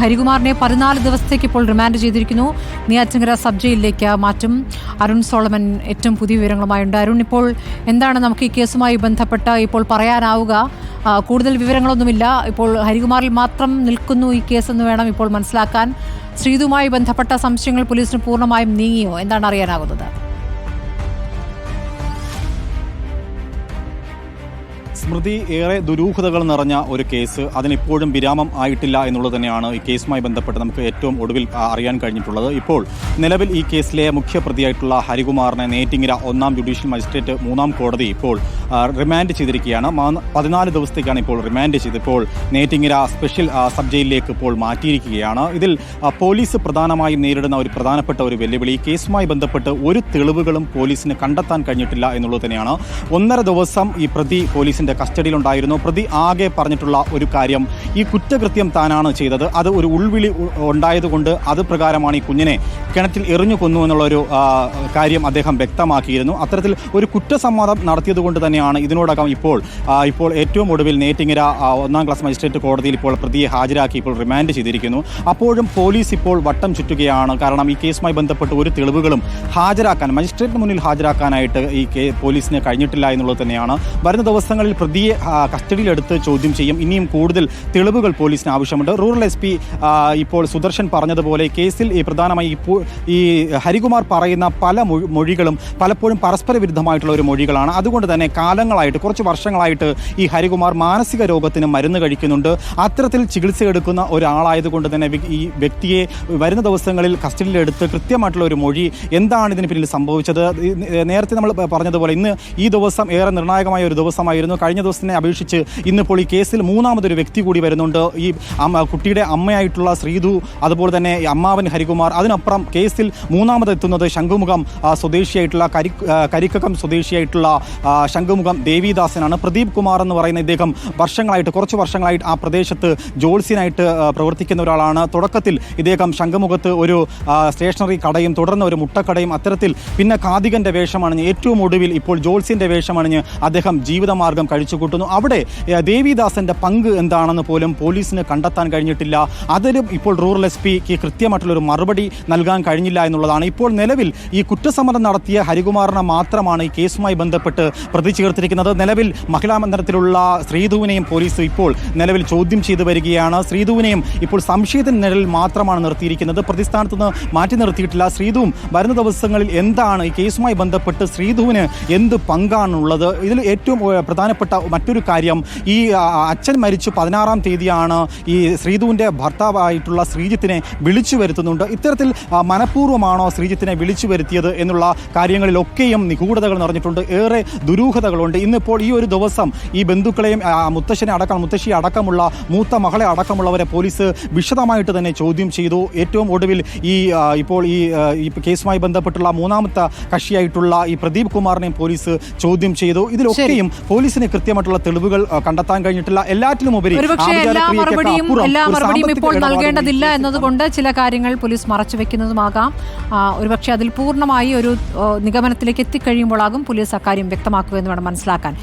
ഹരികുമാറിനെ പതിനാല് ദിവസത്തേക്ക് ഇപ്പോൾ റിമാൻഡ് ചെയ്തിരിക്കുന്നു. നെയ്യാറ്റിൻകര സബ് ജയിലിലേക്ക് മാറ്റും. അരുൺ സോളമൻ ഏറ്റവും പുതിയ വിവരങ്ങളുമായുണ്ട് അരുൺ ഇപ്പോൾ എന്താണ് നമുക്ക് ഈ കേസുമായി ബന്ധപ്പെട്ട് ഇപ്പോൾ പറയാനാവുക? കൂടുതൽ വിവരങ്ങളൊന്നുമില്ല. ഇപ്പോൾ ഹരികുമാറിൽ മാത്രം നിൽക്കുന്നു ഈ കേസെന്ന് വേണം ഇപ്പോൾ മനസ്സിലാക്കാൻ. ശ്രീതുമായി ബന്ധപ്പെട്ട സംശയങ്ങൾ പോലീസിന് പൂർണമായും നീങ്ങിയോ? എന്താണ് അറിയാനാകുന്നത്? സ്മൃതി ഏറെ ദുരൂഹതകൾ നിറഞ്ഞ ഒരു കേസ്. അതിനിപ്പോഴും വിരാമം ആയിട്ടില്ല എന്നുള്ളത് തന്നെയാണ് ഈ കേസുമായി ബന്ധപ്പെട്ട് നമുക്ക് ഏറ്റവും ഒടുവിൽ അറിയാൻ കഴിഞ്ഞിട്ടുള്ളത്. ഇപ്പോൾ നിലവിൽ ഈ കേസിലെ മുഖ്യപ്രതിയായിട്ടുള്ള ഹരികുമാറിനെ നേറ്റിങ്ങര ഒന്നാം ജുഡീഷ്യൽ മജിസ്ട്രേറ്റ് മൂന്നാം കോടതി ഇപ്പോൾ റിമാൻഡ് ചെയ്തിരിക്കുകയാണ്. പതിനാല് ദിവസത്തേക്കാണ് ഇപ്പോൾ റിമാൻഡ് ചെയ്ത് ഇപ്പോൾ നേറ്റിങ്ങര സ്പെഷ്യൽ സബ് ജയിലിലേക്ക് ഇപ്പോൾ മാറ്റിയിരിക്കുകയാണ്. ഇതിൽ പോലീസ് പ്രധാനമായും നേരിടുന്ന ഒരു പ്രധാനപ്പെട്ട ഒരു വെല്ലുവിളി കേസുമായി ബന്ധപ്പെട്ട് ഒരു തെളിവുകളും പോലീസിന് കണ്ടെത്താൻ കഴിഞ്ഞിട്ടില്ല എന്നുള്ളത് തന്നെയാണ്. ഒന്നര ദിവസം ഈ പ്രതി പോലീസിന്റെ കസ്റ്റഡിയിലുണ്ടായിരുന്നു. പ്രതി ആകെ പറഞ്ഞിട്ടുള്ള ഒരു കാര്യം ഈ കുറ്റകൃത്യം താനാണ് ചെയ്തത്. അത് ഒരു ഉൾവിളി ഉണ്ടായതുകൊണ്ട് അത് പ്രകാരമാണ് ഈ കുഞ്ഞിനെ കിണറ്റിൽ എറിഞ്ഞു കൊന്നു എന്നുള്ളൊരു കാര്യം അദ്ദേഹം വ്യക്തമാക്കിയിരുന്നു. അത്തരത്തിൽ ഒരു കുറ്റസമ്മതം നടത്തിയതുകൊണ്ട് തന്നെയാണ് ഇതിനോടകം ഇപ്പോൾ ഇപ്പോൾ ഏറ്റവും ഒടുവിൽ നേറ്റിങ്ങര ഒന്നാം ക്ലാസ് മജിസ്ട്രേറ്റ് കോടതിയിൽ ഇപ്പോൾ പ്രതിയെ ഹാജരാക്കി ഇപ്പോൾ റിമാൻഡ് ചെയ്തിരിക്കുന്നു. അപ്പോഴും പോലീസ് ഇപ്പോൾ വട്ടം ചുറ്റുകയാണ്. കാരണം ഈ കേസുമായി ബന്ധപ്പെട്ട് ഒരു തെളിവുകളും ഹാജരാക്കാൻ മജിസ്ട്രേറ്റിന് മുന്നിൽ ഹാജരാക്കാനായിട്ട് ഈ പോലീസിന് കഴിഞ്ഞിട്ടില്ല എന്നുള്ളത് തന്നെയാണ്. വരുന്ന ദിവസങ്ങളിൽ പ്രതിയെ കസ്റ്റഡിയിലെടുത്ത് ചോദ്യം ചെയ്യും. ഇനിയും കൂടുതൽ തെളിവുകൾ പോലീസിന് ആവശ്യമുണ്ട്. റൂറൽ എസ് പി ഇപ്പോൾ സുദർശൻ പറഞ്ഞതുപോലെ കേസിൽ ഈ പ്രധാനമായി ഇപ്പോൾ ഈ ഹരികുമാർ പറയുന്ന പല മൊഴികളും പലപ്പോഴും പരസ്പര വിരുദ്ധമായിട്ടുള്ള ഒരു മൊഴികളാണ്. അതുകൊണ്ട് തന്നെ കാലങ്ങളായിട്ട് കുറച്ച് വർഷങ്ങളായിട്ട് ഈ ഹരികുമാർ മാനസിക രോഗത്തിന് മരുന്ന് കഴിക്കുന്നുണ്ട്. അത്തരത്തിൽ ചികിത്സ എടുക്കുന്ന ഒരാളായതുകൊണ്ട് തന്നെ ഈ വ്യക്തിയെ വരുന്ന ദിവസങ്ങളിൽ കസ്റ്റഡിയിലെടുത്ത് കൃത്യമായിട്ടുള്ള ഒരു മൊഴി എന്താണ് ഇതിന് പിന്നിൽ സംഭവിച്ചത്? നേരത്തെ നമ്മൾ പറഞ്ഞതുപോലെ ഇന്ന് ഈ ദിവസം ഏറെ നിർണായകമായ ഒരു ദിവസമായിരുന്നു. കഴിഞ്ഞ ദിവസത്തിനെ അപേക്ഷിച്ച് ഇന്നിപ്പോൾ ഈ കേസിൽ മൂന്നാമതൊരു വ്യക്തി കൂടി വരുന്നുണ്ട്. ഈ കുട്ടിയുടെ അമ്മയായിട്ടുള്ള ശ്രീധു അതുപോലെ തന്നെ അമ്മാവൻ ഹരികുമാർ. അതിനപ്പുറം കേസിൽ മൂന്നാമതെത്തുന്നത് ശംഖുമുഖം സ്വദേശിയായിട്ടുള്ള കരി കരിക്കകം സ്വദേശിയായിട്ടുള്ള ശംഖുമുഖം ദേവിദാസനാണ്. പ്രദീപ് കുമാർ എന്ന് പറയുന്ന ഇദ്ദേഹം വർഷങ്ങളായിട്ട് കുറച്ച് വർഷങ്ങളായിട്ട് ആ പ്രദേശത്ത് ജോൾസിനായിട്ട് പ്രവർത്തിക്കുന്ന ഒരാളാണ്. തുടക്കത്തിൽ ഇദ്ദേഹം ശംഖുമുഖത്ത് ഒരു സ്റ്റേഷനറി കടയും തുടർന്ന് ഒരു മുട്ടക്കടയും അത്തരത്തിൽ പിന്നെ കാതികന്റെ വേഷമണിഞ്ഞ് ഏറ്റവും ഒടുവിൽ ഇപ്പോൾ ജോൾസിന്റെ വേഷമണിഞ്ഞ് അദ്ദേഹം ജീവിതമാർഗം കഴിച്ചുകൂട്ടുന്നു അവിടെ ദേവിദാസന്റെ പങ്ക് എന്താണെന്ന് പോലും പോലീസിന് കണ്ടെത്താൻ കഴിഞ്ഞിട്ടില്ല. അതിലും ഇപ്പോൾ റൂറൽ എസ് പിക്ക് കൃത്യമായിട്ടുള്ള ഒരു മറുപടി നൽകാൻ കഴിഞ്ഞില്ല എന്നുള്ളതാണ്. ഇപ്പോൾ നിലവിൽ ഈ കുറ്റസമ്മതം നടത്തിയ ഹരികുമാറിനെ മാത്രമാണ് ഈ കേസുമായി ബന്ധപ്പെട്ട് പ്രതി ചേർത്തിരിക്കുന്നത്. നിലവിൽ മഹിളാ മന്ദിരത്തിലുള്ള ശ്രീധുവിനെയും പോലീസ് ഇപ്പോൾ നിലവിൽ ചോദ്യം ചെയ്തു വരികയാണ്. ശ്രീധുവിനെയും ഇപ്പോൾ സംശയത്തിന് നിഴലിൽ മാത്രമാണ് നിർത്തിയിരിക്കുന്നത്. പ്രതിസ്ഥാനത്ത് നിന്ന് മാറ്റി നിർത്തിയിട്ടില്ല. ശ്രീധുവും വരുന്ന ദിവസങ്ങളിൽ എന്താണ് ഈ കേസുമായി ബന്ധപ്പെട്ട് ശ്രീധുവിന് എന്ത് പങ്കാണുള്ളത്? ഇതിൽ ഏറ്റവും ഏഹ്, പ്രധാനപ്പെട്ട മറ്റൊരു കാര്യം ഈ അച്ഛൻ മരിച്ചു പതിനാറാം തീയതിയാണ് ഈ ശ്രീധുവിന്റെ ഭർത്താവായിട്ടുള്ള ശ്രീജിത്തിനെ വിളിച്ചു വരുത്തുന്നുണ്ട്. ഇത്തരത്തിൽ മനഃപൂർവമാണോ ശ്രീജിത്തിനെ വിളിച്ചു വരുത്തിയത് എന്നുള്ള കാര്യങ്ങളിലൊക്കെയും നിഗൂഢതകൾ നിറഞ്ഞിട്ടുണ്ട്. ഏറെ ദുരൂഹതകളുണ്ട്. ഇന്നിപ്പോൾ ഈ ഒരു ദിവസം ഈ ബന്ധുക്കളെയും മുത്തശ്ശനെ അടക്കം മുത്തശ്ശിയെ അടക്കമുള്ള മൂത്ത മകളെ അടക്കമുള്ളവരെ പോലീസ് വിശദമായിട്ട് തന്നെ ചോദ്യം ചെയ്തു. ഏറ്റവും ഒടുവിൽ ഈ ഇപ്പോൾ ഈ കേസുമായി ബന്ധപ്പെട്ടുള്ള മൂന്നാമത്തെ കക്ഷിയായിട്ടുള്ള ഈ പ്രദീപ് കുമാറിനെയും പോലീസ് ചോദ്യം ചെയ്തു. ഇതിലൊക്കെയും പോലീസിന് കൃത്യമായിട്ടുള്ള തെളിവുകൾ കണ്ടെത്താൻ കഴിഞ്ഞിട്ടില്ല. എല്ലാറ്റിലും ഉപരി എല്ലാ മറുപടിയും ഇപ്പോൾ നൽകേണ്ടതില്ല എന്നതുകൊണ്ട് ചില കാര്യങ്ങൾ പോലീസ് മറച്ചു വെക്കുന്നതുമാകാം. ഒരുപക്ഷെ അതിൽ പൂർണമായി ഒരു നിഗമനത്തിലേക്ക് എത്തിക്കഴിയുമ്പോഴാകും പോലീസ് അക്കാര്യം വ്യക്തമാക്കുക എന്ന് വേണം മനസ്സിലാക്കാൻ.